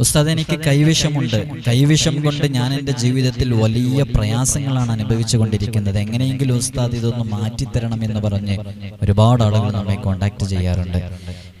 ഉസ്താദ് എനിക്ക് കൈവിഷമുണ്ട്. കൈവിഷം കൊണ്ട് ഞാൻ എന്റെ ജീവിതത്തിൽ വലിയ പ്രയാസങ്ങളാണ് അനുഭവിച്ചു കൊണ്ടിരിക്കുന്നത് എങ്ങനെയെങ്കിലും ഉസ്താദ് ഇതൊന്ന് മാറ്റിത്തരണം എന്ന് പറഞ്ഞ് ഒരുപാട് ആളുകൾ നമ്മെ കോണ്ടാക്ട് ചെയ്യാറുണ്ട്.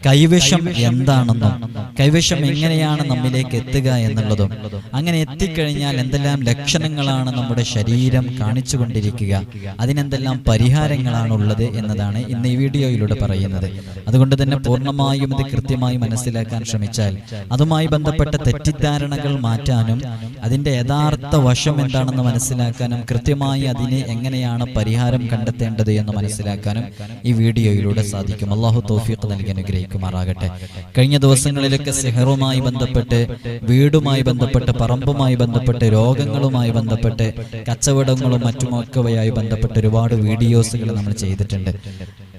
കൈവിഷം എന്താണെന്നും കൈവശം എങ്ങനെയാണ് നമ്മിലേക്ക് എത്തുക എന്നുള്ളതും അങ്ങനെ എത്തിക്കഴിഞ്ഞാൽ എന്തെല്ലാം ലക്ഷണങ്ങളാണ് നമ്മുടെ ശരീരം കാണിച്ചു കൊണ്ടിരിക്കുക. അതിനെന്തെല്ലാം പരിഹാരങ്ങളാണ് ഉള്ളത് എന്നതാണ് ഇന്ന് ഈ വീഡിയോയിലൂടെ പറയുന്നത്. അതുകൊണ്ട് തന്നെ പൂർണമായും ഇത് കൃത്യമായി മനസ്സിലാക്കാൻ ശ്രമിച്ചാൽ അതുമായി ബന്ധപ്പെട്ട തെറ്റിദ്ധാരണകൾ മാറ്റാനും അതിന്റെ യഥാർത്ഥ വശം എന്താണെന്ന് മനസ്സിലാക്കാനും കൃത്യമായി അതിന് എങ്ങനെയാണ് പരിഹാരം കണ്ടെത്തേണ്ടത് എന്ന് മനസ്സിലാക്കാനും ഈ വീഡിയോയിലൂടെ സാധിക്കും. അള്ളാഹു തോഫിയൊക്കെ നൽകി അനുഗ്രഹിക്കുമാറാകട്ടെ കഴിഞ്ഞ ദിവസങ്ങളിലൊക്കെ സിഹറുമായി ബന്ധപ്പെട്ട് വീടുമായി ബന്ധപ്പെട്ട് പറമ്പുമായി ബന്ധപ്പെട്ട് രോഗങ്ങളുമായി ബന്ധപ്പെട്ട് കച്ചവടങ്ങളും മറ്റുമൊക്കെയായി ബന്ധപ്പെട്ട് ഒരുപാട് വീഡിയോസുകൾ നമ്മൾ ചെയ്തിട്ടുണ്ട്.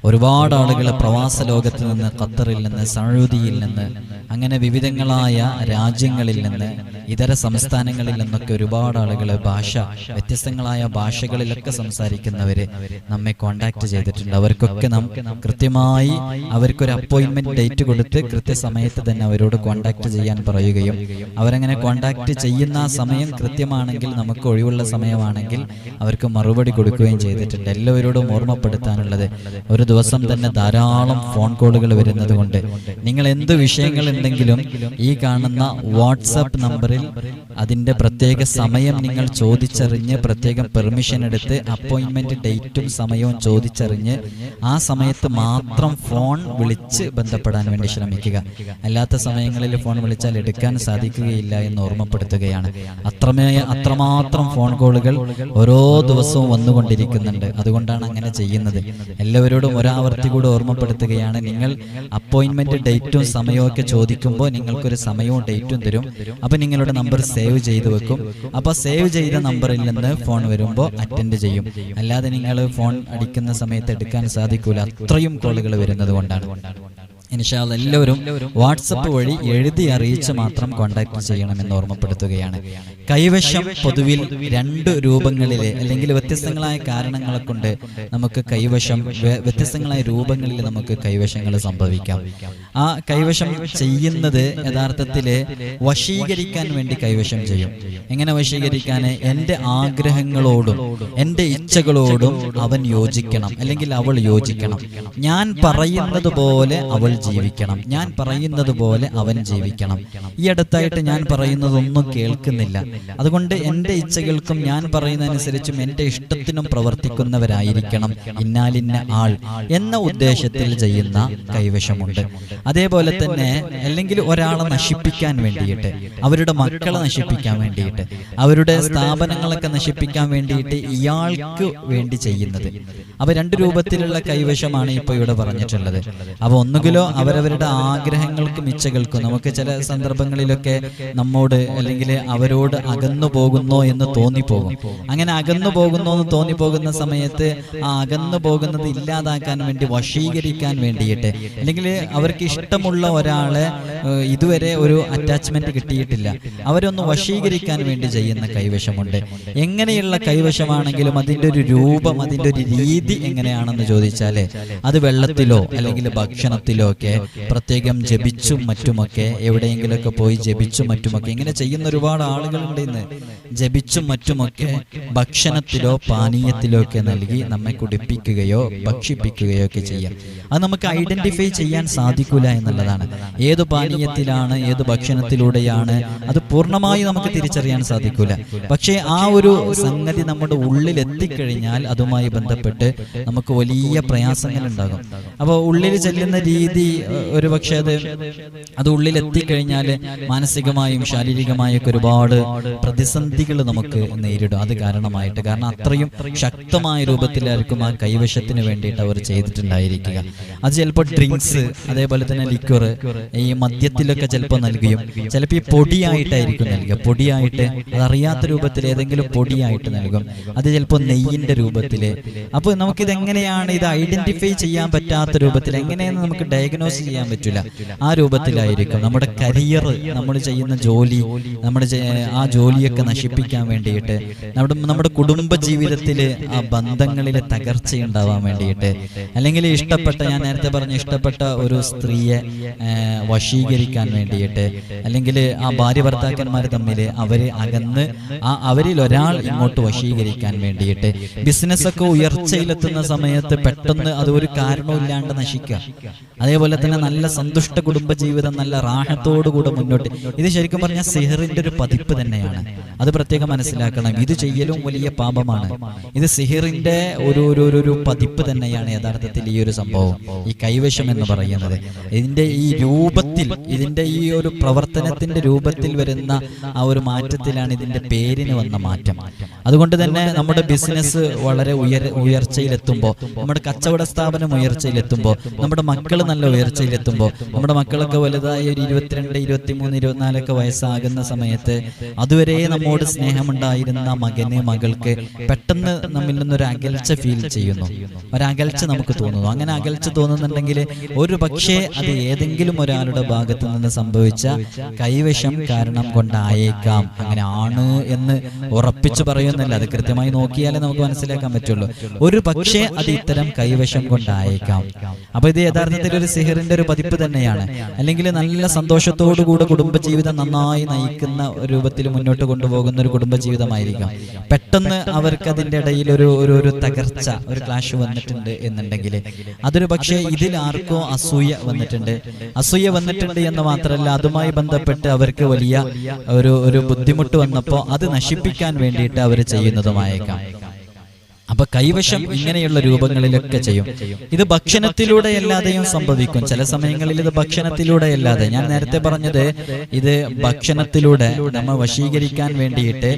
ഒരുപാട് ആളുകൾ പ്രവാസ ലോകത്ത് നിന്ന് ഖത്തറിൽ നിന്ന് സൗദിയിൽ നിന്ന് അങ്ങനെ വിവിധങ്ങളായ രാജ്യങ്ങളിൽ നിന്ന് ഇതര സംസ്ഥാനങ്ങളിൽ നിന്നൊക്കെ ഒരുപാട് ആളുകൾ ഭാഷ വ്യത്യസ്തങ്ങളായ ഭാഷകളിലൊക്കെ സംസാരിക്കുന്നവര് നമ്മെ കോണ്ടാക്ട് ചെയ്തിട്ടുണ്ട്. അവർക്കൊക്കെ നാം കൃത്യമായി അവർക്കൊരു അപ്പോയിന്റ്മെന്റ് ഡേറ്റ് കൊടുത്ത് കൃത്യസമയത്ത് തന്നെ അവരോട് കോണ്ടാക്ട് ചെയ്യാൻ പറയുകയും അവരങ്ങനെ കോണ്ടാക്ട് ചെയ്യുന്ന സമയം കൃത്യമാണെങ്കിൽ നമുക്ക് ഒഴിവുള്ള സമയമാണെങ്കിൽ അവർക്ക് മറുപടി കൊടുക്കുകയും ചെയ്തിട്ടുണ്ട്. എല്ലാവരോടും ഓർമ്മപ്പെടുത്താനുള്ളത്. ഒരു ദിവസം തന്നെ ധാരാളം ഫോൺ കോളുകൾ വരുന്നത് കൊണ്ട് നിങ്ങൾ എന്ത് വിഷയങ്ങൾ ഉണ്ടെങ്കിലും ഈ കാണുന്ന വാട്സപ്പ് നമ്പറിൽ അതിന്റെ പ്രത്യേക സമയം നിങ്ങൾ ചോദിച്ചറിഞ്ഞ് പ്രത്യേകം പെർമിഷൻ എടുത്ത് അപ്പോയിന്റ്മെന്റ് ഡേറ്റും സമയവും ചോദിച്ചറിഞ്ഞ് ആ സമയത്ത് മാത്രം ഫോൺ വിളിച്ച് ബന്ധപ്പെടാൻ വേണ്ടി ശ്രമിക്കുക. അല്ലാത്ത സമയങ്ങളിൽ ഫോൺ വിളിച്ചാൽ എടുക്കാൻ സാധിക്കുകയില്ല എന്ന് ഓർമ്മപ്പെടുത്തുകയാണ്. അത്രമേ അത്രമാത്രം ഫോൺ കോളുകൾ ഓരോ ദിവസവും വന്നുകൊണ്ടിരിക്കുന്നുണ്ട്. അതുകൊണ്ടാണ് അങ്ങനെ ചെയ്യുന്നത്. എല്ലാവരോടും ഒരാവർത്തി കൂടെ ഓർമ്മപ്പെടുത്തുകയാണ് നിങ്ങൾ അപ്പോയിന്റ്മെന്റ് ഡേറ്റും സമയവും ഒക്കെ ചോദിക്കുമ്പോൾ നിങ്ങൾക്കൊരു സമയവും ഡേറ്റും തരും. അപ്പൊ നിങ്ങളുടെ നമ്പർ സേവ് ചെയ്ത് വെക്കും. അപ്പൊ സേവ് ചെയ്ത നമ്പറിൽ നിന്ന് ഫോൺ വരുമ്പോൾ അറ്റൻഡ് ചെയ്യും. അല്ലാതെ നിങ്ങൾ ഫോൺ അടിക്കുന്ന സമയത്ത് എടുക്കാൻ സാധിക്കൂല. അത്രയും കോളുകൾ വരുന്നത് കൊണ്ടാണ്. ഇൻഷാൽ എല്ലാവരും വാട്സപ്പ് വഴി എഴുതി അറിയിച്ച് മാത്രം കോൺടാക്ട് ചെയ്യണമെന്ന് ഓർമ്മപ്പെടുത്തുകയാണ്. കൈവശം പൊതുവിൽ രണ്ട് രൂപങ്ങളിലെ അല്ലെങ്കിൽ വ്യത്യസ്തങ്ങളായ കാരണങ്ങളെ കൊണ്ട് നമുക്ക് കൈവശം വ്യ- വ്യത്യസ്തങ്ങളായ രൂപങ്ങളിൽ നമുക്ക് കൈവശങ്ങൾ സംഭവിക്കാം. ആ കൈവശം ചെയ്യുന്നത് യഥാർത്ഥത്തിൽ വശീകരിക്കാൻ വേണ്ടി കൈവശം ചെയ്യും. എങ്ങനെ വശീകരിക്കാൻ എന്റെ ആഗ്രഹങ്ങളോടും എന്റെ ഇച്ഛകളോടും അവൻ യോജിക്കണം. അല്ലെങ്കിൽ അവൾ യോജിക്കണം. ഞാൻ പറയുന്നത് പോലെ അവൾ ജീവിക്കണം. ഞാൻ പറയുന്നത് പോലെ അവൻ ജീവിക്കണം. ഈ അടുത്തായിട്ട് ഞാൻ പറയുന്നതൊന്നും കേൾക്കുന്നില്ല. അതുകൊണ്ട് എന്റെ ഇച്ഛകൾക്കും ഞാൻ പറയുന്നതനുസരിച്ചും എന്റെ ഇഷ്ടത്തിനും പ്രവർത്തിക്കുന്നവരായിരിക്കണം. ഇന്നാലിന്ന ആൾ എന്ന ഉദ്ദേശത്തിൽ ചെയ്യുന്ന കൈവശമുണ്ട്. അതേപോലെ തന്നെ അല്ലെങ്കിൽ ഒരാളെ നശിപ്പിക്കാൻ വേണ്ടിയിട്ട് അവരുടെ മക്കളെ നശിപ്പിക്കാൻ വേണ്ടിയിട്ട് അവരുടെ സ്ഥാപനങ്ങളൊക്കെ നശിപ്പിക്കാൻ വേണ്ടിയിട്ട് ഇയാൾക്ക് വേണ്ടി ചെയ്യുന്നത്. അപ്പൊ രണ്ട് രൂപത്തിലുള്ള കൈവശമാണ് ഇപ്പൊ ഇവിടെ പറഞ്ഞിട്ടുള്ളത്. അപ്പൊ ഒന്നുകിലോ അവരവരുടെ ആഗ്രഹങ്ങൾക്കും ഇച്ഛകൾക്കും നമുക്ക് ചില സന്ദർഭങ്ങളിലൊക്കെ നമ്മോട് അല്ലെങ്കിൽ അവരോട് അകന്നു പോകുന്നോ എന്ന് തോന്നിപ്പോകും. അങ്ങനെ അകന്നു പോകുന്നോ എന്ന് തോന്നിപ്പോകുന്ന സമയത്ത് ആ അകന്നു പോകുന്നത് ഇല്ലാതാക്കാൻ വേണ്ടി വശീകരിക്കാൻ വേണ്ടിയിട്ട് അല്ലെങ്കിൽ അവർക്ക് ഇഷ്ടമുള്ള ഒരാളെ ഇതുവരെ ഒരു അറ്റാച്ച്മെന്റ് കിട്ടിയിട്ടില്ല. അവരൊന്ന് വശീകരിക്കാൻ വേണ്ടി ചെയ്യുന്ന കൈവശമുണ്ട്. എങ്ങനെയുള്ള കൈവശമാണെങ്കിലും അതിന്റെ ഒരു രൂപം അതിന്റെ ഒരു രീതി എങ്ങനെയാണെന്ന് ചോദിച്ചാൽ അത് വെള്ളത്തിലോ അല്ലെങ്കിൽ ഭക്ഷണത്തിലോ ഒക്കെ പ്രത്യേകം ജപിച്ചും മറ്റുമൊക്കെ എവിടെയെങ്കിലുമൊക്കെ പോയി ജപിച്ചും മറ്റുമൊക്കെ ഇങ്ങനെ ചെയ്യുന്ന ഒരുപാട് ആളുകളുണ്ട് ഇന്ന് ജപിച്ചും മറ്റുമൊക്കെ ഭക്ഷണത്തിലോ പാനീയത്തിലോ ഒക്കെ നൽകി നമ്മെ കുടിപ്പിക്കുകയോ ഭക്ഷിപ്പിക്കുകയോ ഒക്കെ ചെയ്യാം. അത് നമുക്ക് ഐഡന്റിഫൈ ചെയ്യാൻ സാധിക്കൂല എന്നുള്ളതാണ്. ഏത് പാനീയത്തിലാണ് ഏത് ഭക്ഷണത്തിലൂടെയാണ് അത് പൂർണമായി നമുക്ക് തിരിച്ചറിയാൻ സാധിക്കൂല. പക്ഷേ ആ ഒരു സംഗതി നമ്മുടെ ഉള്ളിൽ എത്തിക്കഴിഞ്ഞാൽ അതുമായി ബന്ധപ്പെട്ട് നമുക്ക് വലിയ പ്രയാസങ്ങൾ ഉണ്ടാകും അപ്പോൾ ഉള്ളിൽ ചെല്ലുന്ന രീതി ഒരു പക്ഷേ അത് അത് ഉള്ളിൽ എത്തിക്കഴിഞ്ഞാൽ മാനസികമായും ശാരീരികമായും ഒക്കെ ഒരുപാട് പ്രതിസന്ധികൾ നമുക്ക് നേരിടും. അത് കാരണമായിട്ട്. കാരണം അത്രയും ശക്തമായ രൂപത്തിലായിരിക്കും ആ കൈവശത്തിന് വേണ്ടിയിട്ട് അവർ ചെയ്തിട്ടുണ്ടായിരിക്കുക. അത് ചിലപ്പോൾ ഡ്രിങ്ക്സ് അതേപോലെ തന്നെ ലിക്വർ ഈ മദ്യത്തിലൊക്കെ ചിലപ്പോൾ നൽകുകയും ചിലപ്പോൾ ഈ പൊടിയായിട്ടായിരിക്കും നൽകുക. പൊടിയായിട്ട് അതറിയാത്ത രൂപത്തിൽ ഏതെങ്കിലും പൊടിയായിട്ട് നൽകും. അത് ചിലപ്പോൾ നെയ്യിന്റെ രൂപത്തിൽ അപ്പോൾ നമുക്കിത് എങ്ങനെയാണ് ഇത് ഐഡന്റിഫൈ ചെയ്യാൻ പറ്റാത്ത രൂപത്തിൽ എങ്ങനെയെന്ന് നമുക്ക് ഡയഗ്നോസ് ചെയ്യാൻ പറ്റില്ല. ആ രൂപത്തിലായിരിക്കും. നമ്മുടെ കരിയർ നമ്മൾ ചെയ്യുന്ന ജോലി നമ്മുടെ ആ ജോലിയൊക്കെ നശിപ്പിക്കാൻ വേണ്ടിയിട്ട് നമ്മുടെ നമ്മുടെ കുടുംബ ജീവിതത്തിൽ ആ ബന്ധങ്ങളിൽ തകർച്ചയുണ്ടാവാൻ വേണ്ടിയിട്ട്. അല്ലെങ്കിൽ ഇഷ്ടപ്പെട്ട ഞാൻ നേരത്തെ പറഞ്ഞ ഇഷ്ടപ്പെട്ട ഒരു സ്ത്രീയെ വശീകരിക്കാൻ വേണ്ടിയിട്ട്. അല്ലെങ്കിൽ ആ ഭാര്യ ഭർത്താക്കന്മാർ തമ്മിൽ അവരെ അകന്ന് ആ അവരിൽ ഒരാൾ ഇങ്ങോട്ട് വശീകരിക്കാൻ വേണ്ടിയിട്ട്. ബിസിനസ്സൊക്കെ ഉയർച്ചയിലെത്തുന്ന സമയത്ത് പെട്ടെന്ന് അത് ഒരു കാരണമില്ലാണ്ട് നശിക്കുക. അതേപോലെ തന്നെ നല്ല സന്തുഷ്ട കുടുംബ ജീവിതം നല്ല റാഹത്തോടുകൂടെ മുന്നോട്ട്. ഇത് ശരിക്കും പറഞ്ഞാൽ സിഹറിന്റെ ഒരു പതിപ്പ് തന്നെയാണ്. അത് പ്രത്യേകം മനസ്സിലാക്കണം. ഇത് ചെയ്യലും വലിയ പാപമാണ്. ഇത് സിഹിറിന്റെ ഒരു ഒരു ഒരു- പതിപ്പ് തന്നെയാണ് യഥാർത്ഥത്തിൽ ഈ ഒരു സംഭവം. ഈ കൈവശം എന്ന് പറയുന്നത്. ഇതിന്റെ ഈ രൂപത്തിൽ ഇതിന്റെ ഈ ഒരു പ്രവർത്തനത്തിന്റെ രൂപത്തിൽ വരുന്ന ആ ഒരു മാറ്റത്തിലാണ് ഇതിന്റെ പേരിന് വന്ന മാറ്റം. അതുകൊണ്ട് തന്നെ നമ്മുടെ ബിസിനസ് വളരെ ഉയർ ഉയർച്ചയിലെത്തുമ്പോൾ നമ്മുടെ കച്ചവട സ്ഥാപനം ഉയർച്ചയിലെത്തുമ്പോൾ നമ്മുടെ മക്കൾ നല്ല ഉയർച്ചയിലെത്തുമ്പോൾ നമ്മുടെ മക്കളൊക്കെ വലുതായി ഒരു ഇരുപത്തിരണ്ട് ഇരുപത്തിമൂന്ന് ഇരുപത്തിനാലൊക്കെ വയസ്സാകുന്ന സമയത്ത് അതുവരെ നമ്മോട് സ്നേഹമുണ്ടായിരുന്ന മകന് മകൾക്ക് പെട്ടെന്ന് നമ്മിൽ നിന്നൊരു അകൽച്ച ഫീൽ ചെയ്യുന്നു. ഒരകൽച്ച നമുക്ക് തോന്നുന്നു. അങ്ങനെ അകൽച്ച തോന്നുന്നുണ്ടെങ്കിൽ ഒരു പക്ഷേ അത് ഏതെങ്കിലും ഒരാളുടെ ഭാഗത്ത് നിന്ന് സംഭവിച്ച കൈവശം കാരണം കൊണ്ടായേക്കാം. അങ്ങനെ ആണ് എന്ന് ഉറപ്പിച്ചു പറയുന്നില്ല. അത് കൃത്യമായി നോക്കിയാലേ നമുക്ക് മനസ്സിലാക്കാൻ പറ്റുള്ളൂ. ഒരു പക്ഷേ അത് ഇത്തരം കൈവശം കൊണ്ടായേക്കാം. അപ്പൊ ഇത് യഥാർത്ഥത്തിൽ ഒരു സിഹിറിന്റെ ഒരു പതിപ്പ് തന്നെയാണ്. അല്ലെങ്കിൽ നല്ല സന്തോഷത്തോടുകൂടെ കുടുംബജീവിതം നന്നായി നയിക്കുന്ന ഒരു രൂപത്തിൽ മുന്നോട്ട് കൊണ്ടുപോകുന്ന ഒരു കുടുംബജീവിതമായിരിക്കാം. പെട്ടെന്ന് അവർക്ക് അതിന്റെ ഇടയിൽ ഒരു ഒരു തകർച്ച ഒരു ക്ലാഷ് വന്നിട്ടുണ്ട് എന്നുണ്ടെങ്കിൽ. അതൊരു പക്ഷേ ഇതിൽ ആർക്കോ അസൂയ വന്നിട്ടുണ്ട്. അസൂയ വന്നിട്ടുണ്ട് എന്ന് മാത്രമല്ല അതുമായി ബന്ധപ്പെട്ട് അവർക്ക് വലിയ ഒരു ഒരു ബുദ്ധിമുട്ട് വന്നപ്പോൾ അത് നശിപ്പിക്കാൻ വേണ്ടിയിട്ട് അവർ ചെയ്യുന്നതുമായേക്കാം. അപ്പൊ കൈവശം ഇങ്ങനെയുള്ള രൂപങ്ങളിലൊക്കെ ചെയ്യും. ഇത് ഭക്ഷണത്തിലൂടെ അല്ലാതെയും സംഭവിക്കും. ചില സമയങ്ങളിൽ ഇത് ഭക്ഷണത്തിലൂടെ അല്ലാതെ. ഞാൻ നേരത്തെ പറഞ്ഞത് ഇത് ഭക്ഷണത്തിലൂടെ നമ്മ വശീകരിക്കാൻ വേണ്ടിയിട്ട്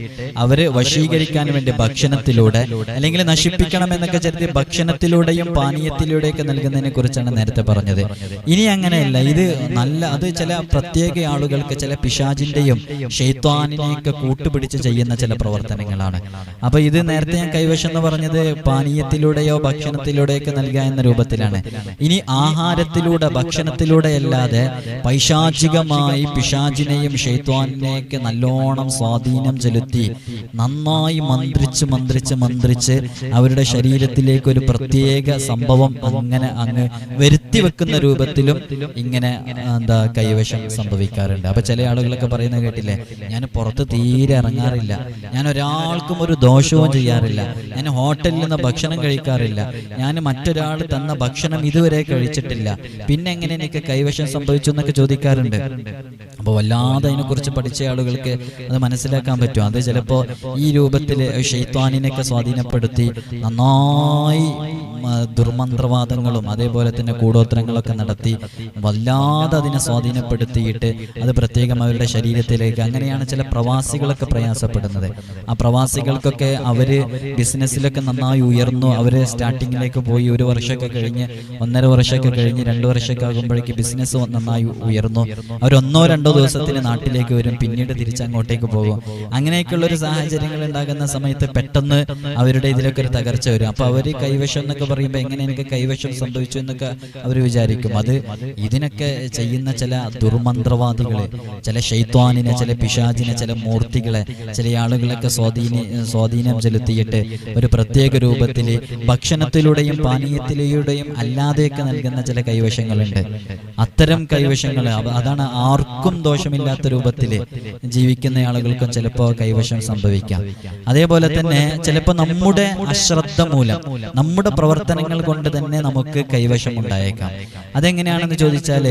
അവർ വശീകരിക്കാൻ വേണ്ടി ഭക്ഷണത്തിലൂടെ അല്ലെങ്കിൽ നശിപ്പിക്കണം എന്നൊക്കെ കരുതി ഭക്ഷണത്തിലൂടെയും പാനീയത്തിലൂടെയൊക്കെ നൽകുന്നതിനെ കുറിച്ചാണ് നേരത്തെ പറഞ്ഞത്. ഇനി അങ്ങനെയല്ല. ഇത് നല്ല അത് ചില പ്രത്യേക ആളുകൾക്ക് ചില പിശാജിന്റെയും ഷെയ്ത്വാനിനെയൊക്കെ കൂട്ടുപിടിച്ച് ചെയ്യുന്ന ചില പ്രവർത്തനങ്ങളാണ്. അപ്പൊ ഇത് നേരത്തെ ഞാൻ കൈവശം എന്ന് പറഞ്ഞത് പാനീയത്തിലൂടെയോ ഭക്ഷണത്തിലൂടെയൊക്കെ നൽകുക എന്ന രൂപത്തിലാണ്. ഇനി ആഹാരത്തിലൂടെ ഭക്ഷണത്തിലൂടെ അല്ലാതെ പൈശാചികമായി പിശാചിനെയും ഷെയ്ത്വാനിനെയൊക്കെ നല്ലോണം സ്വാധീനം ചെലുത്തി നന്നായി മന്ത്രിച്ച് മന്ത്രിച്ച് മന്ത്രിച്ച് അവരുടെ ശരീരത്തിലേക്ക് ഒരു പ്രത്യേക സംഭവം അങ്ങനെ അങ്ങ് വരുത്തി വെക്കുന്ന രൂപത്തിലും ഇങ്ങനെ എന്താ കൈവശം സംഭവിക്കാറുണ്ട്. അപ്പൊ ചില ആളുകളൊക്കെ പറയുന്നത് കേട്ടില്ലേ? ഞാൻ പുറത്ത് തീരെ ഇറങ്ങാറില്ല. ഞാൻ ഒരാൾക്കും ഒരു ദോഷവും ചെയ്യാറില്ല. ഞാൻ ഹോട്ടലിൽ നിന്ന് ഭക്ഷണം കഴിക്കാറില്ല. ഞാൻ മറ്റൊരാൾ തന്ന ഭക്ഷണം ഇതുവരെ കഴിച്ചിട്ടില്ല. പിന്നെ എങ്ങനെ എനിക്ക് കൈവശം സംഭവിച്ചു എന്നൊക്കെ ചോദിക്കാറുണ്ട്. അപ്പോൾ വല്ലാതെ അതിനെക്കുറിച്ച് പഠിച്ച ആളുകൾക്ക് അത് മനസ്സിലാക്കാൻ പറ്റും. അത് ചിലപ്പോൾ ഈ രൂപത്തിൽ ഷെയ്ത്വാനിനൊക്കെ സ്വാധീനപ്പെടുത്തി നന്നായി ദുർമന്ത്രവാദങ്ങളും അതേപോലെ തന്നെ കൂടോത്രങ്ങളൊക്കെ നടത്തി വല്ലാതെ അതിനെ സ്വാധീനപ്പെടുത്തിയിട്ട് അത് പ്രത്യേകം അവരുടെ ശരീരത്തിലേക്ക് അങ്ങനെയാണ് ചില പ്രവാസികളൊക്കെ പ്രയാസപ്പെടുന്നത്. ആ പ്രവാസികൾക്കൊക്കെ അവർ ബിസിനസ്സിലൊക്കെ നന്നായി ഉയർന്നു. അവർ സ്റ്റാർട്ടിങ്ങിലേക്ക് പോയി ഒരു വർഷമൊക്കെ കഴിഞ്ഞ് ഒന്നര വർഷമൊക്കെ കഴിഞ്ഞ് രണ്ടു വർഷമൊക്കെ ആകുമ്പോഴേക്ക് ബിസിനസ് നന്നായി ഉയർന്നു. അവരൊന്നോ രണ്ടോ ദിവസത്തിന് നാട്ടിലേക്ക് വരും പിന്നീട് തിരിച്ചങ്ങോട്ടേക്ക് പോകും. അങ്ങനെയൊക്കെയുള്ള ഒരു സാഹചര്യങ്ങൾ ഉണ്ടാകുന്ന സമയത്ത് പെട്ടെന്ന് അവരുടെ ഇതിലൊക്കെ ഒരു തകർച്ച വരും. അപ്പൊ അവർ കൈവശം എന്നൊക്കെ പറയുമ്പോൾ എങ്ങനെ എനിക്ക് കൈവശം സംഭവിച്ചു എന്നൊക്കെ അവർ വിചാരിക്കും. അത് ഇതിനൊക്കെ ചെയ്യുന്ന ചില ദുർമന്ത്രവാദികളെ ചില ഷെയ്ത്വാനിനെ ചില പിശാചിനെ ചില മൂർത്തികളെ ചില ആളുകളൊക്കെ സ്വാധീനി സ്വാധീനം ചെലുത്തിയിട്ട് ഒരു പ്രത്യേക രൂപത്തിൽ ഭക്ഷണത്തിലൂടെയും പാനീയത്തിലൂടെയും അല്ലാതെയൊക്കെ നൽകുന്ന ചില കൈവശങ്ങളുണ്ട്. അത്തരം കൈവശങ്ങൾ അതാണ് ആർക്കും ദോഷമില്ലാത്ത രൂപത്തിൽ ജീവിക്കുന്ന ആളുകൾക്കും ചിലപ്പോൾ കൈവശം സംഭവിക്കാം. അതേപോലെ തന്നെ ചിലപ്പോൾ നമ്മുടെ അശ്രദ്ധ മൂലം നമ്മുടെ പ്രവർത്തനങ്ങൾ കൊണ്ട് തന്നെ നമുക്ക് കൈവശം ഉണ്ടായേക്കാം. അതെങ്ങനെയാണെന്ന് ചോദിച്ചാൽ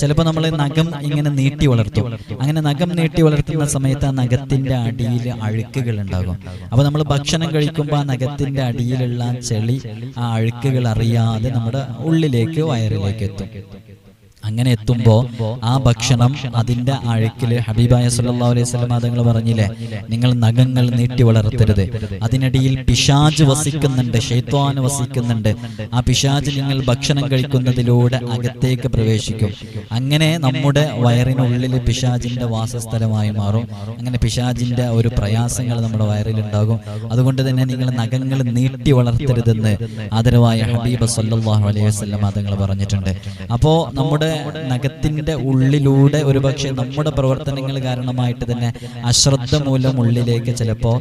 ചിലപ്പോൾ നമ്മൾ നഖം ഇങ്ങനെ നീട്ടി വളർത്തും. അങ്ങനെ നഖം നീട്ടി വളർത്തുന്ന സമയത്ത് ആ നഖത്തിന്റെ അടിയിൽ അഴുക്കുകൾ ഉണ്ടാകും. അപ്പൊ നമ്മൾ ഭക്ഷണം കഴിക്കുമ്പോൾ ആ നഖത്തിന്റെ അടിയിലുള്ള ചെളി ആ അഴുക്കുകൾ അറിയാതെ നമ്മുടെ ഉള്ളിലേക്ക് വയറിലേക്ക് എത്തും. അങ്ങനെ എത്തുമ്പോ ആ ഭക്ഷണം അതിന്റെ അഴുക്കിൽ ഹബീബായ സല്ലല്ലാഹു അലൈഹി തങ്ങൾ പറഞ്ഞില്ലേ? നിങ്ങൾ നഖങ്ങൾ നീട്ടി വളർത്തരുത്. അതിനിടയിൽ പിശാജ് വസിക്കുന്നുണ്ട് ഷെയ്ത്വാൻ വസിക്കുന്നുണ്ട്. ആ പിശാജ് നിങ്ങൾ ഭക്ഷണം കഴിക്കുന്നതിലൂടെ അകത്തേക്ക് പ്രവേശിക്കും. അങ്ങനെ നമ്മുടെ വയറിനുള്ളിൽ പിശാജിന്റെ വാസസ്ഥലമായി മാറും. അങ്ങനെ പിശാജിന്റെ ഒരു പ്രയാസങ്ങൾ നമ്മുടെ വയറിൽ ഉണ്ടാകും അതുകൊണ്ട് തന്നെ നിങ്ങൾ നഖങ്ങൾ നീട്ടി വളർത്തരുതെന്ന് ആദരവായ ഹബീബ് സല്ലാഹു അലൈഹി തങ്ങൾ പറഞ്ഞിട്ടുണ്ട്. അപ്പോ നമ്മുടെ നഖത്തിന്റെ ഉള്ളിലൂടെ ഒരുപക്ഷെ നമ്മുടെ പ്രവർത്തനങ്ങൾ കാരണമായിട്ട് തന്നെ അശ്രദ്ധ മൂലം ഉള്ളിലേക്ക് ചിലപ്പോ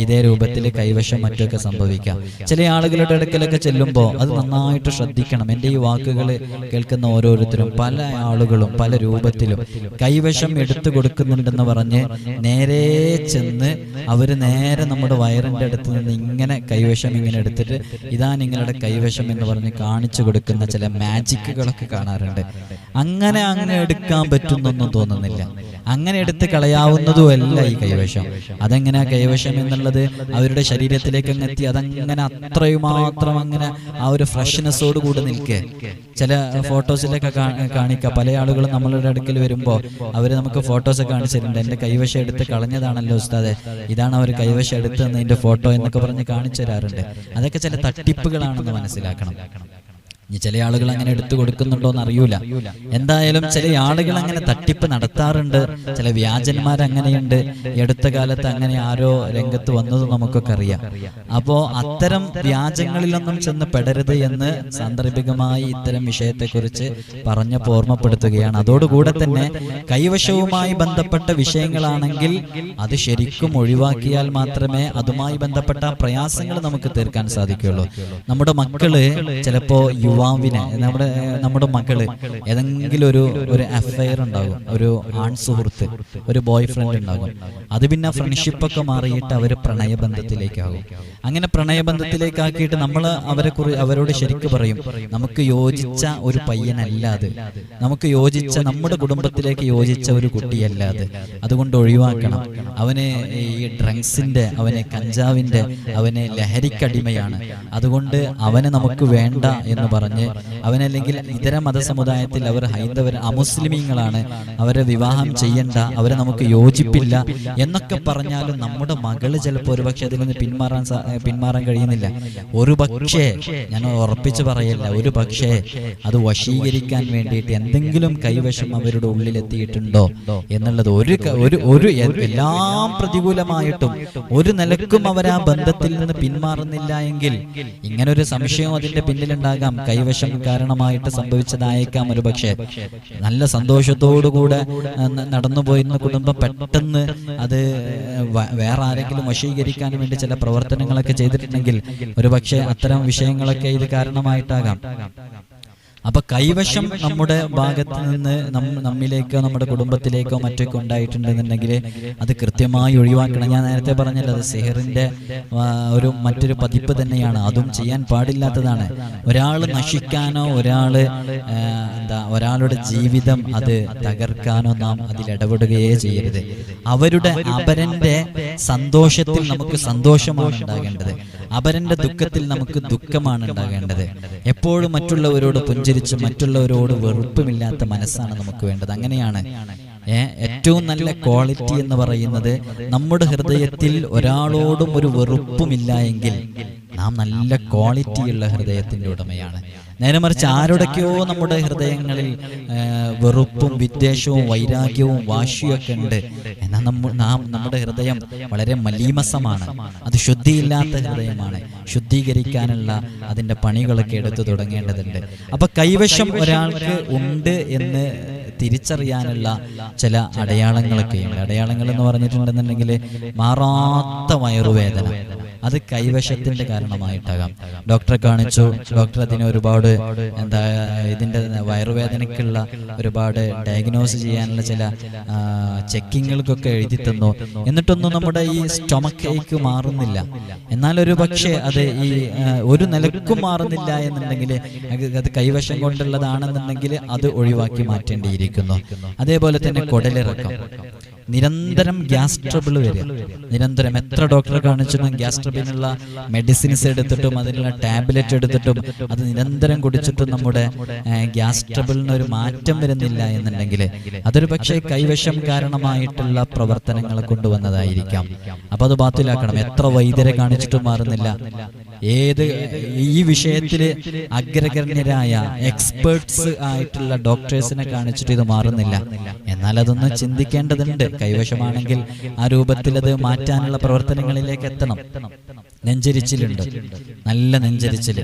ഇതേ രൂപത്തിൽ കൈവശം മറ്റൊക്കെ സംഭവിക്കാം. ചില ആളുകളുടെ അടുക്കലൊക്കെ ചെല്ലുമ്പോൾ അത് നന്നായിട്ട് ശ്രദ്ധിക്കണം. എന്റെ ഈ വാക്കുകൾ കേൾക്കുന്ന ഓരോരുത്തരും പല ആളുകളും പല രൂപത്തിലും കൈവശം എടുത്തു കൊടുക്കുന്നുണ്ടെന്ന് പറഞ്ഞ് നേരെ ചെന്ന് അവർ നേരെ നമ്മുടെ വയറിന്റെ അടുത്ത് നിന്ന് ഇങ്ങനെ കൈവശം ഇങ്ങനെ എടുത്തിട്ട് ഇതാ നിങ്ങളുടെ കൈവശം എന്ന് പറഞ്ഞ് കാണിച്ചു കൊടുക്കുന്ന ചില മാജിക്കുകളൊക്കെ കാണാറുണ്ട്. അങ്ങനെ അങ്ങനെ എടുക്കാൻ പറ്റുന്നൊന്നും തോന്നുന്നില്ല. അങ്ങനെ എടുത്ത് കളയാവുന്നതുമല്ല ഈ കൈവശം. അതെങ്ങനെ കൈവശം എന്നുള്ളത്? അവരുടെ ശരീരത്തിലേക്ക് അങ്ങ് എത്തി അതങ്ങനെ അത്രയും മാത്രം അങ്ങനെ ആ ഒരു ഫ്രഷ്നെസ്സോട് കൂടി നിൽക്കേ ചില ഫോട്ടോസിലൊക്കെ കാണിക്കുക. പല ആളുകളും നമ്മളുടെ അടുക്കൽ വരുമ്പോൾ അവർ നമുക്ക് ഫോട്ടോസ് കാണിച്ചിട്ടുണ്ട്. എന്റെ കൈവശം എടുത്ത് കളഞ്ഞതാണല്ലോ ഉസ്താദെ. ഇതാണ് അവർ കൈവശം എടുത്ത് എന്റെ ഫോട്ടോ എന്നൊക്കെ പറഞ്ഞ് കാണിച്ചു തരാറുണ്ട് അതൊക്കെ ചില തട്ടിപ്പുകളാണെന്ന് മനസ്സിലാക്കണം. ഇനി ചില ആളുകൾ അങ്ങനെ എടുത്തു കൊടുക്കുന്നുണ്ടോ എന്ന് അറിയൂല. എന്തായാലും ചില ആളുകൾ അങ്ങനെ തട്ടിപ്പ് നടത്താറുണ്ട്. ചില വ്യാജന്മാർ അങ്ങനെയുണ്ട്. അടുത്ത കാലത്ത് അങ്ങനെ ആരോ രംഗത്ത് വന്നത് നമുക്കൊക്കെ അറിയാം. അപ്പോ അത്തരം വ്യാജങ്ങളിലൊന്നും ചെന്ന് പെടരുത് എന്ന് സാന്ദർഭികമായി ഇത്തരം വിഷയത്തെക്കുറിച്ച് പറഞ്ഞ് ഓർമ്മപ്പെടുത്തുകയാണ്. അതോടുകൂടെ തന്നെ കൈവശവുമായി ബന്ധപ്പെട്ട വിഷയങ്ങളാണെങ്കിൽ അത് ശരിക്കും ഒഴിവാക്കിയാൽ മാത്രമേ അതുമായി ബന്ധപ്പെട്ട പ്രയാസങ്ങൾ നമുക്ക് തീർക്കാൻ സാധിക്കുകയുള്ളൂ. നമ്മുടെ മക്കൾ ചിലപ്പോ യുവാവിനെ നമ്മുടെ നമ്മുടെ മകൾ ഏതെങ്കിലും ഒരു ഒരു അഫയർ ഉണ്ടാകും ഒരു ആൺ സുഹൃത്ത് ഒരു ബോയ് ഫ്രണ്ട് ഉണ്ടാകും. അത് പിന്നെ ഫ്രണ്ട്ഷിപ്പ് ഒക്കെ മാറിയിട്ട് അവർ പ്രണയബന്ധത്തിലേക്കാകും. അങ്ങനെ പ്രണയബന്ധത്തിലേക്കാക്കിയിട്ട് നമ്മൾ അവരെ കുറി അവരോട് ശരിക്ക് പറയും നമുക്ക് യോജിച്ച ഒരു പയ്യനല്ല അത്. നമുക്ക് യോജിച്ച നമ്മുടെ കുടുംബത്തിലേക്ക് യോജിച്ച ഒരു കുട്ടിയല്ല അത്. അതുകൊണ്ട് ഒഴിവാക്കണം. അവന് ഈ ഡ്രങ്സിന്റെ അവനെ കഞ്ചാവിന്റെ അവനെ ലഹരിക്കടിമയാണ്. അതുകൊണ്ട് അവനെ നമുക്ക് വേണ്ട എന്ന് പറഞ്ഞ് അവനല്ലെങ്കിൽ ഇതര മതസമുദായത്തിൽ അവർ ഹൈന്ദവർ അമുസ്ലിമീങ്ങളാണ്. അവരെ വിവാഹം ചെയ്യണ്ട അവരെ നമുക്ക് യോജിപ്പില്ല എന്നൊക്കെ പറഞ്ഞാലും നമ്മുടെ മകൾ ചിലപ്പോൾ ഒരുപക്ഷെ അതിൽ നിന്ന് പിന്മാറാൻ പിന്മാറാൻ കഴിയുന്നില്ല. ഒരു പക്ഷേ ഞാൻ ഉറപ്പിച്ചു പറയല്ല ഒരു പക്ഷേ അത് വശീകരിക്കാൻ വേണ്ടിയിട്ട് എന്തെങ്കിലും കൈവശം അവരുടെ ഉള്ളിലെത്തിയിട്ടുണ്ടോ എന്നുള്ളത് ഒരു ഒരു ഒരു എല്ലാം പ്രതികൂലമായിട്ടും ഒരു നിലക്കും അവർ ആ ബന്ധത്തിൽ നിന്ന് പിന്മാറുന്നില്ല എങ്കിൽ ഇങ്ങനൊരു സംശയം അതിന്റെ പിന്നിലുണ്ടാകാം. കൈവശം കാരണമായിട്ട് സംഭവിച്ചതായേക്കാം ഒരു പക്ഷേ നല്ല സന്തോഷത്തോടുകൂടെ ആ, നടന്നു പോയിരുന്ന കുടുംബം പെട്ടെന്ന് അത് വേറെ ആരെങ്കിലും വശീകരിക്കാൻ വേണ്ടി ചില പ്രവർത്തനങ്ങളൊക്കെ ചെയ്തിട്ടുണ്ടെങ്കിൽ ഒരു പക്ഷേ അത്തരം വിഷയങ്ങളൊക്കെ ഇത് കാരണമായിട്ടാകാം. അപ്പൊ കൈവശം നമ്മുടെ ഭാഗത്ത് നിന്ന് നമ്മിലേക്കോ നമ്മുടെ കുടുംബത്തിലേക്കോ മറ്റൊക്കെ ഉണ്ടായിട്ടുണ്ടെന്നുണ്ടെങ്കിൽ അത് കൃത്യമായി ഒഴിവാക്കണം. ഞാൻ നേരത്തെ പറഞ്ഞല്ലോ അത് സെഹറിന്റെ ഒരു മറ്റൊരു പതിപ്പ് തന്നെയാണ്. അതും ചെയ്യാൻ പാടില്ലാത്തതാണ്. ഒരാൾ നശിക്കാനോ ഒരാൾ എന്താ ഒരാളുടെ ജീവിതം അത് തകർക്കാനോ നാം അതിൽ ഇടപെടുകയേ ചെയ്യരുത്. അവരുടെ അപരന്റെ സന്തോഷത്തിൽ നമുക്ക് സന്തോഷമാണ് ഉണ്ടാകേണ്ടത്. അപരന്റെ ദുഃഖത്തിൽ നമുക്ക് ദുഃഖമാണ് ഉണ്ടാകേണ്ടത്. എപ്പോഴും മറ്റുള്ളവരോട് പുഞ്ചിരിച്ച് മറ്റുള്ളവരോട് വെറുപ്പുമില്ലാത്ത മനസ്സാണ് നമുക്ക് വേണ്ടത്. അങ്ങനെയാണ് ഏറ്റവും നല്ല ക്വാളിറ്റി എന്ന് പറയുന്നത് നമ്മുടെ ഹൃദയത്തിൽ ഒരാളോടും ഒരു വെറുപ്പുമില്ല എങ്കിൽ നാം നല്ല ക്വാളിറ്റിയുള്ള ഹൃദയത്തിന്റെ ഉടമയാണ്. നേരെ മറിച്ച് ആരുടെയൊക്കെയോ നമ്മുടെ ഹൃദയങ്ങളിൽ വെറുപ്പും വിദ്വേഷവും വൈരാഗ്യവും വാശിയൊക്കെ ഉണ്ട്. എന്നാൽ നമ്മൾ നാം നമ്മുടെ ഹൃദയം വളരെ മലീമസമാണ്. അത് ശുദ്ധിയില്ലാത്ത ഹൃദയമാണ്. ശുദ്ധീകരിക്കാനുള്ള അതിന്റെ പണികളൊക്കെ എടുത്തു തുടങ്ങേണ്ടതുണ്ട്. അപ്പൊ കൈവശം ഒരാൾക്ക് ഉണ്ട് എന്ന് തിരിച്ചറിയാനുള്ള ചില അടയാളങ്ങളൊക്കെ ഉണ്ട് അടയാളങ്ങൾ എന്ന് പറഞ്ഞിട്ടുണ്ടെന്നുണ്ടെങ്കിൽ മാറാത്ത വയറുവേദന. അത് കൈവശത്തിന്റെ കാരണമായിട്ടാകാം. ഡോക്ടറെ കാണിച്ചു. ഡോക്ടർ അതിന് ഒരുപാട് എന്താ ഇതിന്റെ വയറുവേദനയ്ക്കുള്ള ഒരുപാട് ഡയഗ്നോസ് ചെയ്യാനുള്ള ചില ചെക്കിങ്ങുകൾക്കൊക്കെ എഴുതി തന്നു. എന്നിട്ടൊന്നും നമ്മുടെ ഈ സ്റ്റൊമക്ക് ഏക്ക് മാറുന്നില്ല. എന്നാൽ ഒരു പക്ഷേ അത് ഈ ഒരു നിലക്കും മാറുന്നില്ല എന്നുണ്ടെങ്കിൽ അത് അത് കൈവശം കൊണ്ടുള്ളതാണെന്നുണ്ടെങ്കിൽ അത് ഒഴിവാക്കി മാറ്റേണ്ടിയിരിക്കുന്നു. അതേപോലെ തന്നെ കുടലിറക്കം. നിരന്തരം ഗ്യാസ് ട്രബിൾ വരിക. നിരന്തരം എത്ര ഡോക്ടറെ കാണിച്ചിട്ടും ഗ്യാസ് ട്രബിനുള്ള മെഡിസിൻസ് എടുത്തിട്ടും അതിനുള്ള ടാബ്ലറ്റ് എടുത്തിട്ടും അത് നിരന്തരം കുടിച്ചിട്ടും നമ്മുടെ ഗ്യാസ് ട്രബിളിന് ഒരു മാറ്റം വരുന്നില്ല എന്നുണ്ടെങ്കിൽ അതൊരു പക്ഷേ കൈവശം കാരണമായിട്ടുള്ള പ്രവർത്തനങ്ങൾ കൊണ്ടുവന്നതായിരിക്കാം. അപ്പൊ അത് ബാത്തിലാക്കണം. എത്ര വൈദ്യരെ കാണിച്ചിട്ടും മാറുന്നില്ല. ഏത് ഈ വിഷയത്തിൽ അഗ്രഗണ്യരായ എക്സ്പേർട്സ് ആയിട്ടുള്ള ഡോക്ടേഴ്സിനെ കാണിച്ചിട്ട് ഇത് മാറുന്നില്ല. എന്നാൽ അതൊന്ന് ചിന്തിക്കേണ്ടതുണ്ട്. കൈവശമാണെങ്കിൽ ആ രൂപത്തിൽ അത് മാറ്റാനുള്ള പ്രവർത്തനങ്ങളിലേക്ക് എത്തണം. നെഞ്ചരിച്ചിലുണ്ട്. നല്ല നെഞ്ചരിച്ചിൽ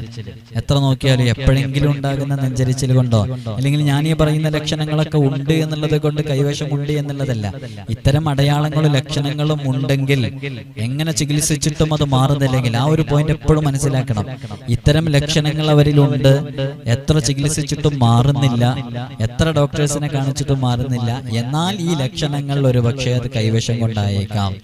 എത്ര നോക്കിയാലും എപ്പോഴെങ്കിലും ഉണ്ടാകുന്ന നെഞ്ചരിച്ചിൽ കൊണ്ടോ? അല്ലെങ്കിൽ ഞാൻ ഈ പറയുന്ന ലക്ഷണങ്ങളൊക്കെ ഉണ്ട് എന്നുള്ളത് കൊണ്ട് കൈവശമുണ്ട് എന്നുള്ളതല്ല. ഇത്തരം അടയാളങ്ങളും ലക്ഷണങ്ങളും ഉണ്ടെങ്കിൽ എങ്ങനെ ചികിത്സിച്ചിട്ടും അത് മാറുന്നില്ലെങ്കിൽ ആ ഒരു പോയിന്റ് എപ്പോഴും മനസ്സിലാക്കണം. ഇത്തരം ലക്ഷണങ്ങൾ അവരിലുണ്ട്. എത്ര ചികിത്സിച്ചിട്ടും മാറുന്നില്ല. എത്ര ഡോക്ടേഴ്സിനെ കാണിച്ചിട്ടും മാറുന്നില്ല. എന്നാൽ ഈ ലക്ഷണങ്ങൾ ഒരു പക്ഷേ അത് കൈവശം കൊണ്ടായേക്കാം.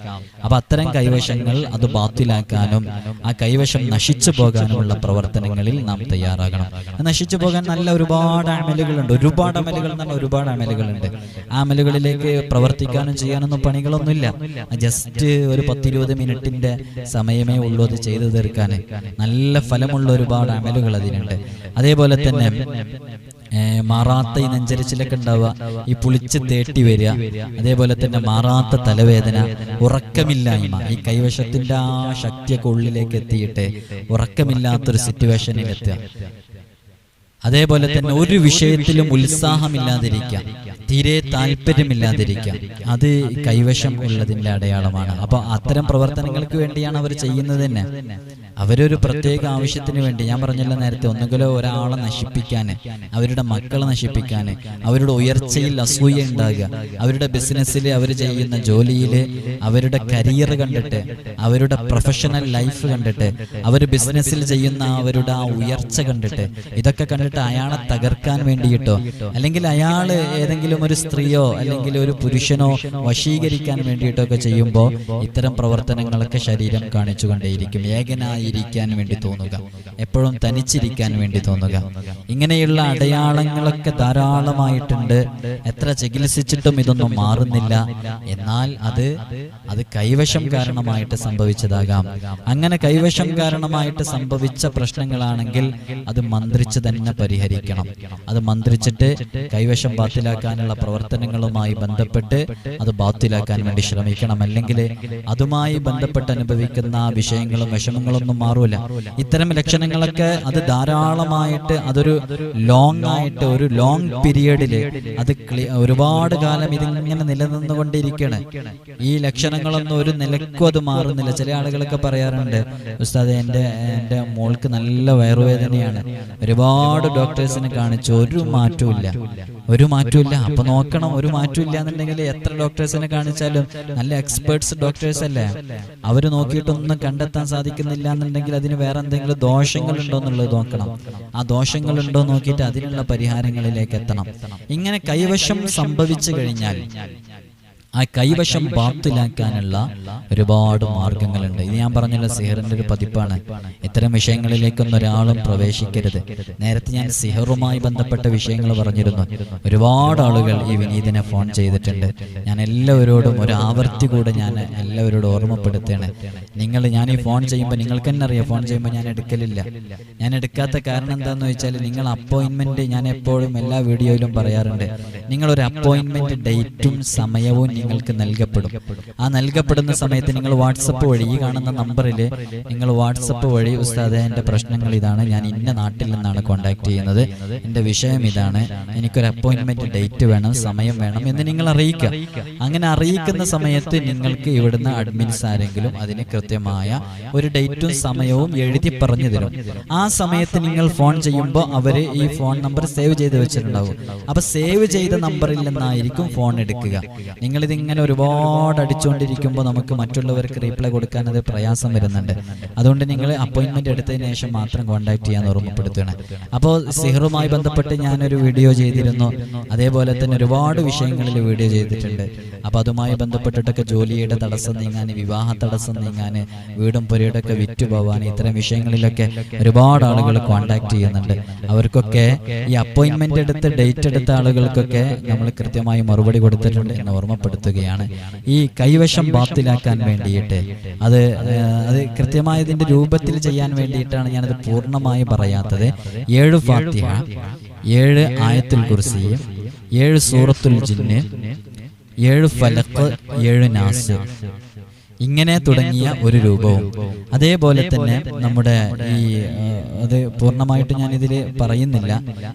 അപ്പൊ അത്തരം കൈവശങ്ങൾ അത് ബാത്തിലാക്കാനും ആ കൈവശം നശിച്ചു പോകാനുമുള്ള പ്രവർത്തനങ്ങളിൽ നാം തയ്യാറാകണം. നശിച്ചു പോകാൻ നല്ല ഒരുപാട് അമലുകളുണ്ട്. ഒരുപാട് അമലുകൾ തന്നെ ഒരുപാട് അമലുകളുണ്ട്. ആ അമലുകളിലേക്ക് പ്രവർത്തിക്കാനും ചെയ്യാനൊന്നും പണികളൊന്നുമില്ല. ജസ്റ്റ് ഒരു പത്തിരുപത് മിനിറ്റിന്റെ സമയമേ ഉള്ളൂ അത് ചെയ്തു തീർക്കാൻ നല്ല ഫലമുള്ള ഒരുപാട് അമലുകൾ അതിനുണ്ട്. അതേപോലെ തന്നെ മാറാത്ത നെഞ്ചരിച്ചിലൊക്കെ ഉണ്ടാവുക ഈ പുളിച്ച് തേട്ടി വരിക അതേപോലെ തന്നെ മാറാത്ത തലവേദന ഉറക്കമില്ലായ്മ ഈ കൈവശത്തിന്റെ ആ ശക്തിയൊക്കെ ഉള്ളിലേക്ക് എത്തിയിട്ട് ഉറക്കമില്ലാത്തൊരു സിറ്റുവേഷനിൽ എത്തുക. അതേപോലെ തന്നെ ഒരു വിഷയത്തിലും ഉത്സാഹമില്ലാതിരിക്കാം തീരെ താല്പര്യമില്ലാതിരിക്കാം അത് കൈവശം ഉള്ളതിന്റെ അടയാളമാണ്. അപ്പൊ അത്തരം പ്രവർത്തനങ്ങൾക്ക് വേണ്ടിയാണ് അവർ ചെയ്യുന്നത് തന്നെ. അവരൊരു പ്രത്യേക ആവശ്യത്തിന് വേണ്ടി ഞാൻ പറഞ്ഞില്ല നേരത്തെ ഒന്നുകിലോ ഒരാളെ നശിപ്പിക്കാൻ അവരുടെ മക്കളെ നശിപ്പിക്കാൻ അവരുടെ ഉയർച്ചയിൽ അസൂയ ഉണ്ടാകുക. അവരുടെ ബിസിനസ്സിൽ അവർ ചെയ്യുന്ന ജോലിയിൽ അവരുടെ കരിയർ കണ്ടിട്ട് അവരുടെ പ്രൊഫഷണൽ ലൈഫ് കണ്ടിട്ട് അവർ ബിസിനസ്സിൽ ചെയ്യുന്ന അവരുടെ ആ ഉയർച്ച കണ്ടിട്ട് ഇതൊക്കെ കണ്ടിട്ട് അയാളെ തകർക്കാൻ വേണ്ടിയിട്ടോ? അല്ലെങ്കിൽ അയാൾ ഏതെങ്കിലും ഒരു സ്ത്രീയോ അല്ലെങ്കിൽ ഒരു പുരുഷനോ വശീകരിക്കാൻ വേണ്ടിയിട്ടോ ഒക്കെ ചെയ്യുമ്പോൾ ഇത്തരം പ്രവർത്തനങ്ങളൊക്കെ ശരീരം കാണിച്ചുകൊണ്ടേയിരിക്കും. ഏകനായിരിക്കാൻ വേണ്ടി തോന്നുക. എപ്പോഴും തനിച്ചിരിക്കാൻ വേണ്ടി തോന്നുക. ഇങ്ങനെയുള്ള അടയാളങ്ങളൊക്കെ ധാരാളമായിട്ടുണ്ട്. എത്ര ചികിത്സിച്ചിട്ടും ഇതൊന്നും മാറുന്നില്ല. എന്നാൽ അത് അത് കൈവശം കാരണമായിട്ട് സംഭവിച്ചതാകാം. അങ്ങനെ കൈവശം കാരണമായിട്ട് സംഭവിച്ച പ്രശ്നങ്ങളാണെങ്കിൽ അത് മന്ത്രിച്ച് തന്നെ പരിഹരിക്കണം. അത് മന്ത്രിച്ചിട്ട് കൈവശം ബാത്തിലാക്കാനുള്ള പ്രവർത്തനങ്ങളുമായി ബന്ധപ്പെട്ട് അത് ബാത്തിലാക്കാൻ വേണ്ടി ശ്രമിക്കണം. അല്ലെങ്കിൽ അതുമായി ബന്ധപ്പെട്ട് അനുഭവിക്കുന്ന വിഷയങ്ങളും വിഷമങ്ങളൊന്നും മാറൂല. ഇത്തരം ലക്ഷണങ്ങളൊക്കെ അത് ധാരാളമായിട്ട് അതൊരു ലോങ് ആയിട്ട് ഒരു ലോങ് പീരിയഡിൽ അത് ഒരുപാട് കാലം ഇതിങ്ങനെ നിലനിന്നുകൊണ്ടിരിക്കുകയാണ് ഈ ലക്ഷണങ്ങളൊന്നും ഒരു നിലക്കും അത് മാറുന്നില്ല. ചില ആളുകളൊക്കെ പറയാറുണ്ട് ഉസ്താദ് എന്റെ എന്റെ മോൾക്ക് നല്ല വയറുവേദനയാണ്. ഒരുപാട് ഡോക്ടേഴ്സിനെ കാണിച്ചു ഒരു മാറ്റവും ഒരു മാറ്റവും ഇല്ല അപ്പൊ നോക്കണം ഒരു മാറ്റമില്ല ഇല്ല എന്നുണ്ടെങ്കിൽ എത്ര ഡോക്ടേഴ്സിനെ കാണിച്ചാലും നല്ല എക്സ്പേർട്സ് ഡോക്ടേഴ്സ് അല്ലേ? അവർ നോക്കിയിട്ടൊന്നും കണ്ടെത്താൻ സാധിക്കുന്നില്ല എന്നുണ്ടെങ്കിൽ അതിന് വേറെ എന്തെങ്കിലും ദോഷങ്ങൾ ഉണ്ടോ എന്നുള്ളത് നോക്കണം. ആ ദോഷങ്ങൾ ഉണ്ടോ നോക്കിയിട്ട് അതിനുള്ള പരിഹാരങ്ങളിലേക്ക് എത്തണം. ഇങ്ങനെ കൈവശം സംഭവിച്ചു കഴിഞ്ഞാൽ ആ കൈവശം ബാത്തിലാക്കാനുള്ള ഒരുപാട് മാർഗങ്ങളുണ്ട്. ഇത് ഞാൻ പറഞ്ഞല്ലോ സിഹറിന്റെ ഒരു പതിപ്പാണ്. ഇത്തരം വിഷയങ്ങളിലേക്കൊന്നും ഒരാളും പ്രവേശിക്കരുത്. നേരത്തെ ഞാൻ സിഹറുമായി ബന്ധപ്പെട്ട വിഷയങ്ങൾ പറഞ്ഞിരുന്നു. ഒരുപാട് ആളുകൾ ഈ വിനീതിനെ ഫോൺ ചെയ്തിട്ടുണ്ട്. ഞാൻ എല്ലാവരോടും ഒരു ആവർത്തി കൂടെ ഞാൻ എല്ലാവരോടും ഓർമ്മപ്പെടുത്തുകയാണ്. നിങ്ങൾ ഞാൻ ഈ ഫോൺ ചെയ്യുമ്പോൾ നിങ്ങൾക്ക് തന്നെ അറിയാം ഫോൺ ചെയ്യുമ്പോൾ ഞാൻ എടുക്കലില്ല. ഞാൻ എടുക്കാത്ത കാരണം എന്താണെന്ന് വെച്ചാൽ നിങ്ങൾ അപ്പോയിൻമെന്റ് ഞാൻ എപ്പോഴും എല്ലാ വീഡിയോയിലും പറയാറുണ്ട്. നിങ്ങളൊരു അപ്പോയിൻമെന്റ് ഡേറ്റും സമയവും നിങ്ങൾക്ക് നൽകപ്പെടും. ആ നൽകപ്പെടുന്ന സമയത്ത് നിങ്ങൾ വാട്സപ്പ് വഴി ഈ കാണുന്ന നമ്പറിൽ നിങ്ങൾ വാട്സപ്പ് വഴി ഉസ്താദെ എന്റെ പ്രശ്നങ്ങൾ ഇതാണ്. ഞാൻ ഇന്ന നാട്ടിൽ നിന്നാണ് കോൺടാക്ട് ചെയ്യുന്നത്. എന്റെ വിഷയം ഇതാണ്. എനിക്കൊരു അപ്പോയിൻമെന്റ് ഡേറ്റ് വേണം സമയം വേണം എന്ന് നിങ്ങൾ അറിയിക്കുക അങ്ങനെ അറിയിക്കുന്ന സമയത്ത് നിങ്ങൾക്ക് ഇവിടുന്ന് അഡ്മിൻസ് ആരെങ്കിലും അതിന് കൃത്യമായ ഒരു ഡേറ്റും സമയവും എഴുതി പറഞ്ഞു തരും. ആ സമയത്ത് നിങ്ങൾ ഫോൺ ചെയ്യുമ്പോൾ അവർ ഈ ഫോൺ നമ്പർ സേവ് ചെയ്ത് വെച്ചിട്ടുണ്ടാവും. അപ്പൊ സേവ് ചെയ്ത നമ്പറിൽ നിന്നായിരിക്കും ഫോൺ എടുക്കുക. നിങ്ങൾ ഇതിങ്ങനെ ഒരുപാട് അടിച്ചുകൊണ്ടിരിക്കുമ്പോൾ നമുക്ക് മറ്റുള്ളവർക്ക് റീപ്ലൈ കൊടുക്കാൻ അത് പ്രയാസം വരുന്നുണ്ട്. അതുകൊണ്ട് നിങ്ങൾ അപ്പോയിന്റ്മെന്റ് എടുത്തതിന് ശേഷം മാത്രം കോൺടാക്ട് ചെയ്യാൻ ഓർമ്മപ്പെടുത്തുകയാണ്. അപ്പോൾ സിഹറുമായി ബന്ധപ്പെട്ട് ഞാനൊരു വീഡിയോ ചെയ്തിരുന്നു. അതേപോലെ തന്നെ ഒരുപാട് വിഷയങ്ങളിൽ വീഡിയോ ചെയ്തിട്ടുണ്ട്. അപ്പോൾ അതുമായി ബന്ധപ്പെട്ടിട്ടൊക്കെ ജോലിയുടെ തടസ്സം നീങ്ങാൻ വിവാഹ തടസ്സം നീങ്ങാൻ വീടും പുരയുടെ ഒക്കെ വിറ്റുപോകാൻ ഇത്തരം വിഷയങ്ങളിലൊക്കെ ഒരുപാട് ആളുകൾ കോൺടാക്ട് ചെയ്യുന്നുണ്ട്. അവർക്കൊക്കെ ഈ അപ്പോയിന്റ്മെന്റ് എടുത്ത് ഡേറ്റ് എടുത്ത ആളുകൾക്കൊക്കെ നമ്മൾ കൃത്യമായി മറുപടി കൊടുത്തിട്ടുണ്ട് എന്ന് ഓർമ്മപ്പെടുത്തുകയാണ് ഈ കൈവശം ബാത്തിലാക്കാൻ വേണ്ടിയിട്ട്. അത് അത് കൃത്യമായി ഇതിന്റെ രൂപത്തിൽ ചെയ്യാൻ വേണ്ടിയിട്ടാണ് ഞാനത് പൂർണമായി പറയാത്തത്. ഏഴ് ഫാത്തിഹ ഏഴ് ആയത്തുൽ കുർസിയും ഏഴ് സൂറത്തുൽ ജിന്ന് ഏഴ് ഫലക്ക് ഏഴ് നാസ്. ഇങ്ങനെ തുടങ്ങിയ ഒരു രൂപവും. അതേപോലെ തന്നെ നമ്മുടെ ഈ അത് പൂർണമായിട്ട് ഞാൻ ഇതിൽ പറയുന്നില്ല.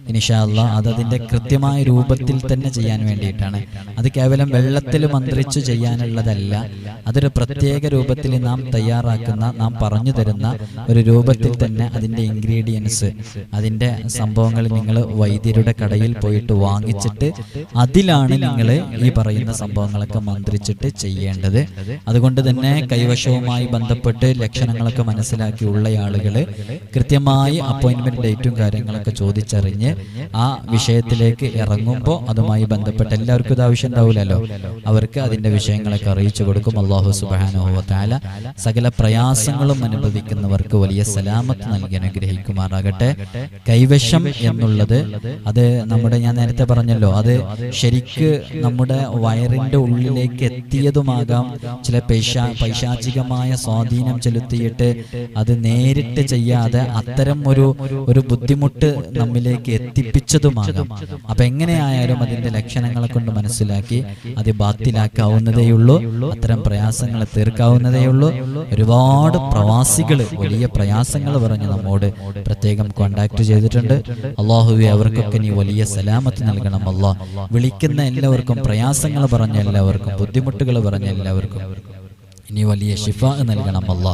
ഇനിഷാല്ല അത് അതിന്റെ കൃത്യമായ രൂപത്തിൽ തന്നെ ചെയ്യാൻ വേണ്ടിയിട്ടാണ്. അത് കേവലം വെള്ളത്തിൽ മന്ത്രിച്ചു ചെയ്യാനുള്ളതല്ല. അതൊരു പ്രത്യേക രൂപത്തിൽ നാം തയ്യാറാക്കുന്ന നാം പറഞ്ഞു തരുന്ന ഒരു രൂപത്തിൽ തന്നെ അതിന്റെ ഇൻഗ്രീഡിയൻസ് അതിന്റെ സംഭവങ്ങൾ നിങ്ങൾ വൈദ്യരുടെ കടയിൽ പോയിട്ട് വാങ്ങിച്ചിട്ട് അതിലാണ് നിങ്ങൾ ഈ പറയുന്ന സംഭവങ്ങളൊക്കെ മന്ത്രിച്ചിട്ട് ചെയ്യേണ്ടത്. അതുകൊണ്ട് തന്നെ കൈവശവുമായി ബന്ധപ്പെട്ട് ലക്ഷണങ്ങളൊക്കെ മനസ്സിലാക്കിയുള്ള ആളുകൾ കൃത്യമായി അപ്പോയിൻമെന്റ് ഡേറ്റും കാര്യങ്ങളൊക്കെ ചോദിച്ചറിഞ്ഞ് ആ വിഷയത്തിലേക്ക് ഇറങ്ങുമ്പോൾ അതുമായി ബന്ധപ്പെട്ട് എല്ലാവർക്കും ഇത് ആവശ്യം ഉണ്ടാവില്ലല്ലോ അവർക്ക് അതിന്റെ വിഷയങ്ങളൊക്കെ അറിയിച്ചു കൊടുക്കും. അള്ളാഹു സുബാനുഭവത്താല സകല പ്രയാസങ്ങളും അനുഭവിക്കുന്നവർക്ക് വലിയ സലാമത്ത് നൽകി അനുഗ്രഹിക്കുമാറാകട്ടെ. കൈവശം എന്നുള്ളത് അത് നമ്മുടെ ഞാൻ നേരത്തെ പറഞ്ഞല്ലോ അത് ശരിക്ക് നമ്മുടെ വയറിന്റെ ഉള്ളിലേക്ക് എത്തിയതുമാകാം. ചില പൈശാ പൈശാചികമായ സ്വാധീനം ചെലുത്തിയിട്ട് അത് നേരിട്ട് ചെയ്യാതെ അത്തരം ഒരു ഒരു ബുദ്ധിമുട്ട് നമ്മിലേക്ക് എത്തിപ്പിച്ചതുമാകാം. അപ്പൊ എങ്ങനെയായാലും അതിന്റെ ലക്ഷണങ്ങളെ കൊണ്ട് മനസ്സിലാക്കി അത് ബാത്തിലാക്കാവുന്നതേയുള്ളൂ അത്തരം പ്രയാസങ്ങളെ തീർക്കാവുന്നതേയുള്ളൂ. ഒരുപാട് പ്രവാസികൾ വലിയ പ്രയാസങ്ങൾ പറഞ്ഞ് നമ്മോട് പ്രത്യേകം കോണ്ടാക്ട് ചെയ്തിട്ടുണ്ട്. അള്ളാഹുവെ അവർക്കൊക്കെ നീ വലിയ സലാമത്ത് നൽകണം അള്ളാഹ് വിളിക്കുന്ന എല്ലാവർക്കും പ്രയാസങ്ങൾ പറഞ്ഞ എല്ലാവർക്കും ബുദ്ധിമുട്ടുകൾ പറഞ്ഞ എല്ലാവർക്കും. ഇനി വലിയ ഷിഫ നൽകണം അല്ല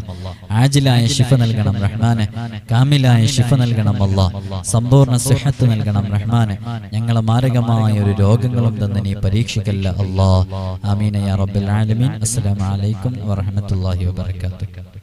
ആജിലായ ഷിഫ നൽകണം റഹ്മാനെ. കാമിലായ ഷിഫ നൽകണം അല്ല സമ്പൂർണ സുഹത്ത് നൽകണം റഹ്മാനെ. ഞങ്ങളെ മാരകമായ ഒരു രോഗങ്ങളും തന്ന് നീ പരീക്ഷിക്കല്ല അല്ലാ ആമീന യാ റബ്ബൽ ആലമീൻ. അസ്സലാമു അലൈക്കും വറഹ്മത്തുള്ളാഹി വബറകാതുഹു